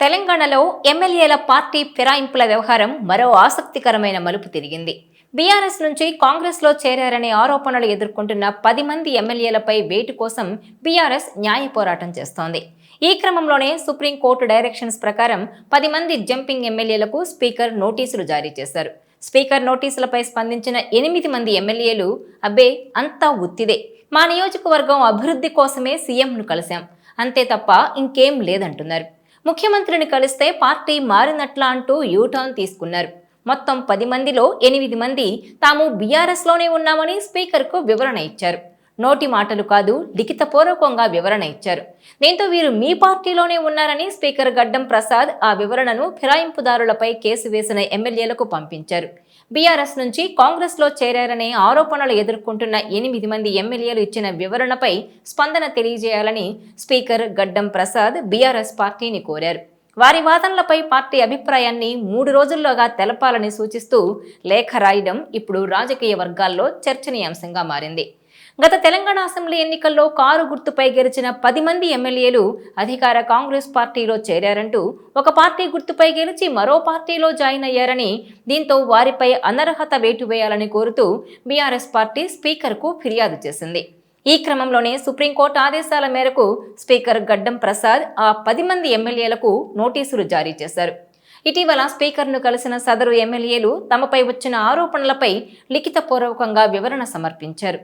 తెలంగాణలో ఎమ్మెల్యేల పార్టీ ఫిరాయింపుల వ్యవహారం మరో ఆసక్తికరమైన మలుపు తిరిగింది. బీఆర్ఎస్ నుంచి కాంగ్రెస్లో చేరారనే ఆరోపణలు ఎదుర్కొంటున్న పది మంది ఎమ్మెల్యేలపై వేటు కోసం బీఆర్ఎస్ న్యాయ పోరాటం చేస్తోంది. ఈ క్రమంలోనే సుప్రీంకోర్టు డైరెక్షన్స్ ప్రకారం పది మంది జంపింగ్ ఎమ్మెల్యేలకు స్పీకర్ నోటీసులు జారీ చేశారు. స్పీకర్ నోటీసులపై స్పందించిన ఎనిమిది మంది ఎమ్మెల్యేలు అబ్బే అంతా ఉత్తిదే మా నియోజకవర్గం అభివృద్ధి కోసమే సీఎంను కలిశాం. అంతే తప్ప ఇంకేం లేదంటున్నారు. ముఖ్యమంత్రిని కలిస్తే పార్టీ మారినట్లా అంటూ యూటర్న్ తీసుకున్నారు. మొత్తం పది మందిలో ఎనిమిది మంది తాము బీఆర్ఎస్లోనే ఉన్నామని స్పీకర్కు వివరణ ఇచ్చారు. నోటి మాటలు కాదు లిఖితపూర్వకంగా వివరణ ఇచ్చారు. దీంతో వీరు మీ పార్టీలోనే ఉన్నారని స్పీకర్ గడ్డం ప్రసాద్ ఆ వివరణను ఫిరాయింపుదారులపై కేసు వేసిన ఎమ్మెల్యేలకు పంపించారు. బీఆర్ఎస్ నుంచి కాంగ్రెస్లో చేరారనే ఆరోపణలు ఎదుర్కొంటున్న ఎనిమిది మంది ఎమ్మెల్యేలు ఇచ్చిన వివరణపై స్పందన తెలియజేయాలని స్పీకర్ గడ్డం ప్రసాద్ బీఆర్ఎస్ పార్టీని కోరారు. వారి వాదనలపై పార్టీ అభిప్రాయాన్ని మూడు రోజుల్లోగా తెలపాలని సూచిస్తూ లేఖ రాయడం ఇప్పుడు రాజకీయ వర్గాల్లో చర్చనీయాంశంగా మారింది. గత తెలంగాణ అసెంబ్లీ ఎన్నికల్లో కారు గుర్తుపై గెలిచిన పది మంది ఎమ్మెల్యేలు అధికార కాంగ్రెస్ పార్టీలో చేరారంటూ ఒక పార్టీ గుర్తుపై గెలిచి మరో పార్టీలో జాయిన్ అయ్యారని దీంతో వారిపై అనర్హత వేటు వేయాలని కోరుతూ బీఆర్ఎస్ పార్టీ స్పీకర్కు ఫిర్యాదు చేసింది. ఈ క్రమంలోనే సుప్రీంకోర్టు ఆదేశాల మేరకు స్పీకర్ గడ్డం ప్రసాద్ ఆ పది మంది ఎమ్మెల్యేలకు నోటీసులు జారీ చేశారు. ఇటీవల స్పీకర్ను కలిసిన సదరు ఎమ్మెల్యేలు తమపై వచ్చిన ఆరోపణలపై లిఖితపూర్వకంగా వివరణ సమర్పించారు.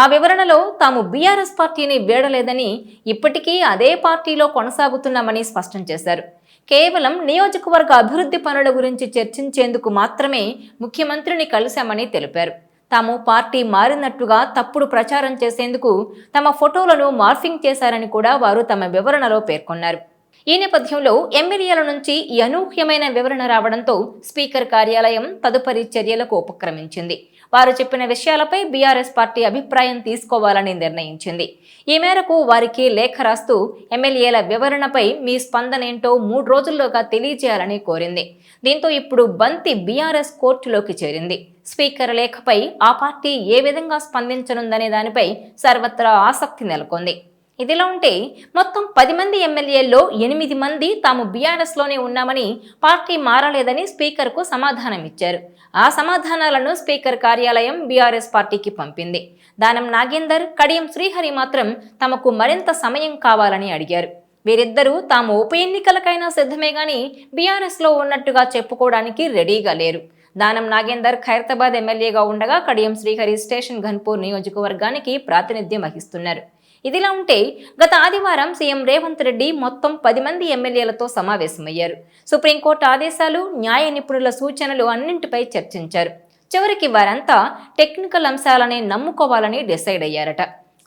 ఆ వివరణలో తాము బీఆర్ఎస్ పార్టీని వీడలేదని ఇప్పటికీ అదే పార్టీలో కొనసాగుతున్నామని స్పష్టం చేశారు. కేవలం నియోజకవర్గ అభివృద్ధి పనుల గురించి చర్చించేందుకు మాత్రమే ముఖ్యమంత్రిని కలిశామని తెలిపారు. తాము పార్టీ మారినట్టుగా తప్పుడు ప్రచారం చేసేందుకు తమ ఫోటోలను మార్ఫింగ్ చేశారని కూడా వారు తమ వివరణలో పేర్కొన్నారు. ఈ నేపథ్యంలో ఎమ్మెల్యేల నుంచి అనూహ్యమైన వివరణ రావడంతో స్పీకర్ కార్యాలయం తదుపరి చర్యలకు ఉపక్రమించింది. వారు చెప్పిన విషయాలపై బీఆర్ఎస్ పార్టీ అభిప్రాయం తీసుకోవాలని నిర్ణయించింది. ఈ మేరకు వారికి లేఖ రాస్తూ ఎమ్మెల్యేల వివరణపై మీ స్పందన ఏంటో మూడు రోజుల్లోగా తెలియజేయాలని కోరింది. దీంతో ఇప్పుడు బంతి బీఆర్ఎస్ కోర్టులోకి చేరింది. స్పీకర్ లేఖపై ఆ పార్టీ ఏ విధంగా స్పందించనుందనే దానిపై సర్వత్రా ఆసక్తి నెలకొంది. ఇదిలా ఉంటే మొత్తం పది మంది ఎమ్మెల్యేల్లో ఎనిమిది మంది తాము బీఆర్ఎస్లోనే ఉన్నామని పార్టీ మారలేదని స్పీకర్కు సమాధానం ఇచ్చారు ఆ సమాధానాలను స్పీకర్ కార్యాలయం బీఆర్ఎస్ పార్టీకి పంపింది. దానం నాగేందర్ కడియం శ్రీహరి మాత్రం తమకు మరింత సమయం కావాలని అడిగారు. వీరిద్దరూ తాము ఉప ఎన్నికలకైనా సిద్ధమే గాని బీఆర్ఎస్లో ఉన్నట్టుగా చెప్పుకోవడానికి రెడీగా లేరు. దానం నాగేందర్ ఖైరతాబాద్ ఎమ్మెల్యేగా ఉండగా కడియం శ్రీహరి స్టేషన్ ఘన్పూర్ నియోజకవర్గానికి ప్రాతినిధ్యం వహిస్తున్నారు. ఇదిలా ఉంటే గత ఆదివారం సీఎం రేవంత్ రెడ్డి మొత్తం పది మంది ఎమ్మెల్యేలతో సమావేశమయ్యారు. సుప్రీంకోర్టు ఆదేశాలు న్యాయ నిపుణుల సూచనలు అన్నింటిపై చర్చించారు. చివరికి వారంతా టెక్నికల్ అంశాలనే నమ్ముకోవాలని డిసైడ్ అయ్యారట.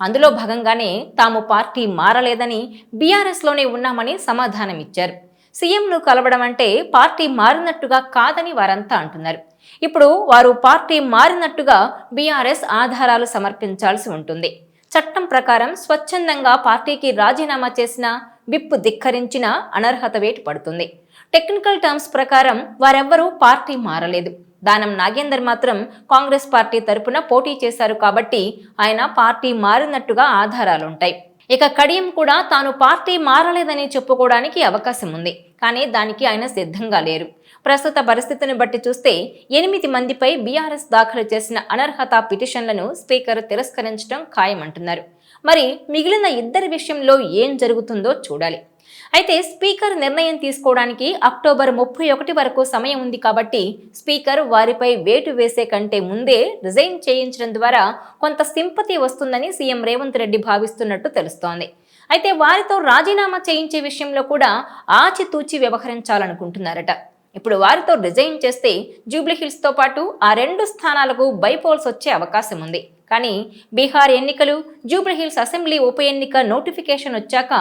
అందులో భాగంగానే తాము పార్టీ మారలేదని బీఆర్ఎస్లోనే ఉన్నామని సమాధానం ఇచ్చారు సీఎంను కలవడం అంటే పార్టీ మారినట్టుగా కాదని వారంతా అంటున్నారు. ఇప్పుడు వారు పార్టీ మారినట్టుగా బీఆర్ఎస్ ఆధారాలు సమర్పించాల్సి ఉంటుంది. చట్టం ప్రకారం స్వచ్ఛందంగా పార్టీకి రాజీనామా చేసిన విప్పు ధిక్కరించిన అనర్హత వేటు పడుతుంది. టెక్నికల్ టర్మ్స్ ప్రకారం వారెవ్వరూ పార్టీ మారలేదు. దానం నాగేందర్ మాత్రం కాంగ్రెస్ పార్టీ తరపున పోటీ చేశారు కాబట్టి ఆయన పార్టీ మారినట్టుగా ఆధారాలుంటాయి. ఇక కడియం కూడా తాను పార్టీ మారలేదని చెప్పుకోవడానికి అవకాశం ఉంది కానీ దానికి ఆయన సిద్ధంగా లేరు. ప్రస్తుత పరిస్థితిని బట్టి చూస్తే ఎనిమిది మందిపై బీఆర్ఎస్ దాఖలు చేసిన అనర్హత పిటిషన్లను స్పీకర్ తిరస్కరించడం ఖాయమంటున్నారు. మరి మిగిలిన ఇద్దరి విషయంలో ఏం జరుగుతుందో చూడాలి. అయితే స్పీకర్ నిర్ణయం తీసుకోవడానికి అక్టోబర్ ముప్పై ఒకటి వరకు సమయం ఉంది కాబట్టి స్పీకర్ వారిపై వేటు వేసే కంటే ముందే రిజైన్ చేయించడం ద్వారా కొంత సింపతి వస్తుందని సీఎం రేవంత్ రెడ్డి భావిస్తున్నట్టు తెలుస్తోంది. అయితే వారితో రాజీనామా చేయించే విషయంలో కూడా ఆచితూచి వ్యవహరించాలనుకుంటున్నారట. ఇప్పుడు వారితో రిజైన్ చేస్తే జూబ్లీహిల్స్తో పాటు ఆ రెండు స్థానాలకు బైపోల్స్ వచ్చే అవకాశం ఉంది. కానీ బీహార్ ఎన్నికలు జూబ్లీహిల్స్ అసెంబ్లీ ఉప ఎన్నిక నోటిఫికేషన్ వచ్చాక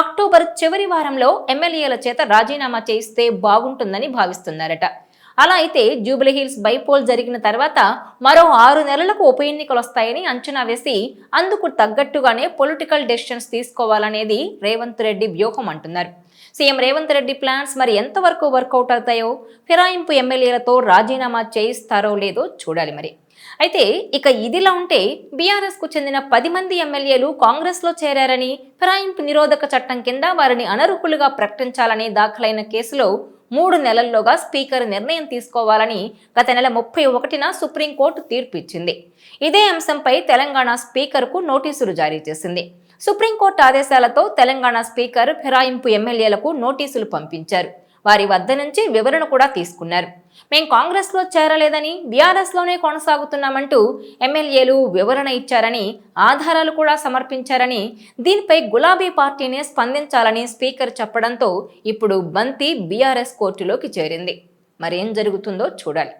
అక్టోబర్ చివరి వారంలో ఎమ్మెల్యేల చేత రాజీనామా చేయిస్తే బాగుంటుందని భావిస్తున్నారట. అలా అయితే జూబ్లీహిల్స్ బైపోల్ జరిగిన తర్వాత మరో ఆరు నెలలకు ఉప ఎన్నికలు వస్తాయని అంచనా వేసి అందుకు తగ్గట్టుగానే పొలిటికల్ డెసిషన్స్ తీసుకోవాలనేది రేవంత్ రెడ్డి వ్యూహం అంటున్నారు. సీఎం రేవంత్ రెడ్డి ప్లాన్స్ మరి ఎంతవరకు వర్కౌట్ అవుతాయో ఫిరాయింపు ఎమ్మెల్యేలతో రాజీనామా చేయిస్తారో లేదో చూడాలి మరి. అయితే ఇక ఇదిలా ఉంటే బీఆర్ఎస్కు చెందిన పది మంది ఎమ్మెల్యేలు కాంగ్రెస్లో చేరారని ఫిరాయింపు నిరోధక చట్టం కింద వారిని అనర్హులుగా ప్రకటించాలని దాఖలైన కేసులో మూడు నెలల్లోగా స్పీకర్ నిర్ణయం తీసుకోవాలని గత నెల ముప్పై ఒకటిన సుప్రీంకోర్టు తీర్పు ఇచ్చింది ఇదే అంశంపై తెలంగాణ స్పీకర్కు నోటీసులు జారీ చేసింది. సుప్రీంకోర్టు ఆదేశాలతో తెలంగాణ స్పీకర్ ఫిరాయింపు ఎమ్మెల్యేలకు నోటీసులు పంపించారు. వారి వద్ద నుంచి వివరణ కూడా తీసుకున్నారు. మేం కాంగ్రెస్లో చేరలేదని బీఆర్ఎస్లోనే కొనసాగుతున్నామంటూ ఎమ్మెల్యేలు వివరణ ఇచ్చారని ఆధారాలు కూడా సమర్పించారని దీనిపై గులాబీ పార్టీనే స్పందించాలని స్పీకర్ చెప్పడంతో ఇప్పుడు బంతి బీఆర్ఎస్ కోర్టులోకి చేరింది. మరేం జరుగుతుందో చూడాలి.